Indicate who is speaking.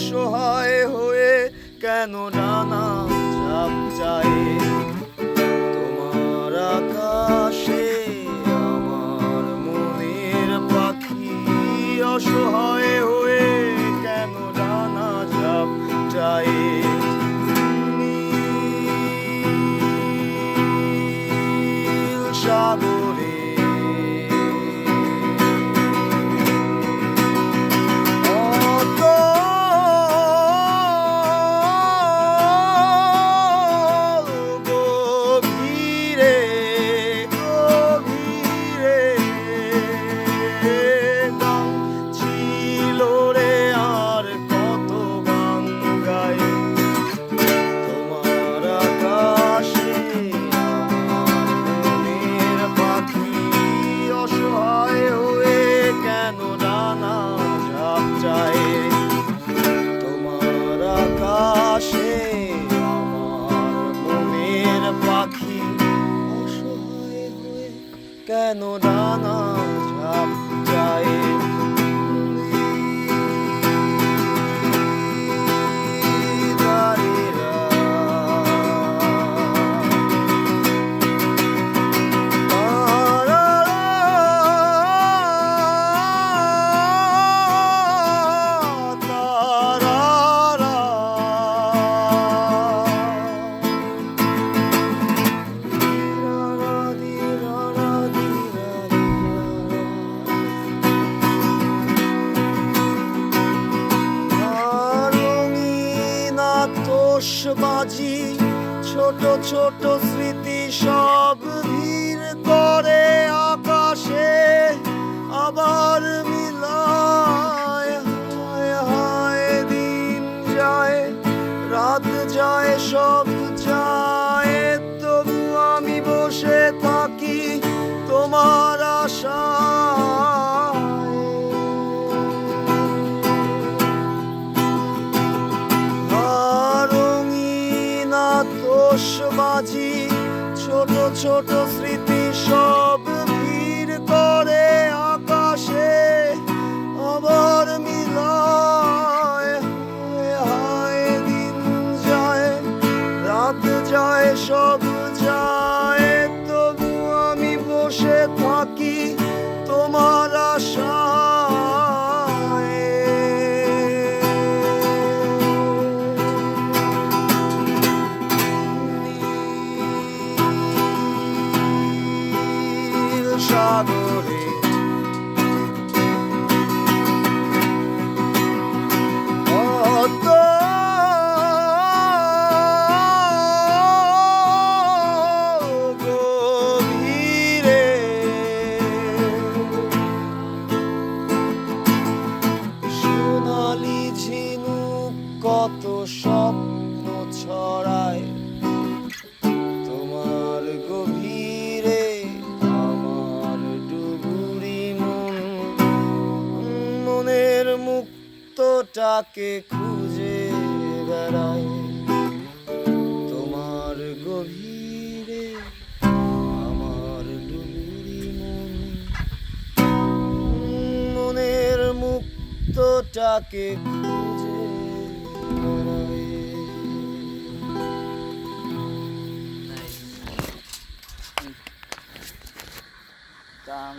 Speaker 1: অসহায় হয়ে কেন নানা চাপ চায়? পাখি অসহায় হয়ে কেন ডানা চায় বাজি, ছোট ছোট স্মৃতি সব ভিড় করে আকাশে। আবার মিলায় দিন যায়, রাত যায়, সব যায়। ছোট ছোট স্মৃতি সব সাগরে অত মুক্তটাকে খুঁজে বেড়ায় তোমার গভীরে আমার ডুবুরি মন। মনের মুক্তটাকে খুঁজে বেড়ায়
Speaker 2: গান